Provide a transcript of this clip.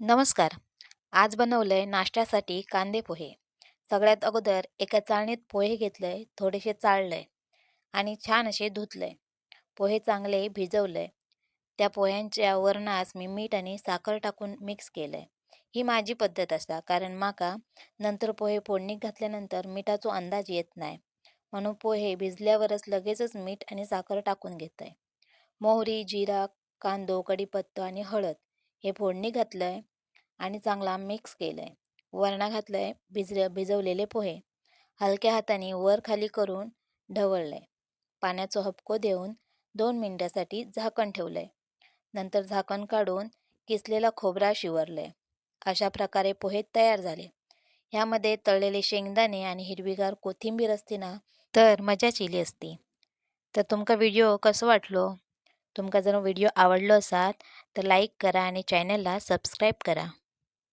नमस्कार. आज बनवलंय नाश्त्यासाठी कांदे पोहे. सगळ्यात अगोदर एका चाळणीत पोहे घेतलंय थोडेसे चाळलंय आणि छान असे धुतलंय. पोहे चांगले भिजवलंय. त्या पोह्यांच्या वरणास मी मीठ आणि साखर टाकून मिक्स केलंय. ही माझी पद्धत असता कारण माका नंतर पोहे फोडणीत घातल्यानंतर मिठाचा अंदाज येत नाही. म्हणून पोहे भिजल्यावरच लगेचच मीठ आणि साखर टाकून घेतंय मोहरी जिरा कांदो कढीपत्ता आणि हळद हे फोडणी घातलं आहे आणि चांगला मिक्स केलं आहे वरणं वरणा आहे भिजले भिजवलेले पोहे. हलक्या हाताने वर खाली करून ढवळलं आहे पाण्याचा हपको देऊन दोन मिनिटासाठी झाकण ठेवलंय. नंतर झाकण काढून किसलेला खोबरा शिवरलं आहे अशा प्रकारे पोहे तयार झाले. ह्यामध्ये तळलेले शेंगदाणे आणि हिरवीगार कोथिंबीर असते ना तर मजाच इली असती. तर तुमका व्हिडिओ कसं वाटलो? तुमका जर व्हिडिओ आवडलो असात तर लाईक करा आणि चॅनलला सबस्क्राईब करा.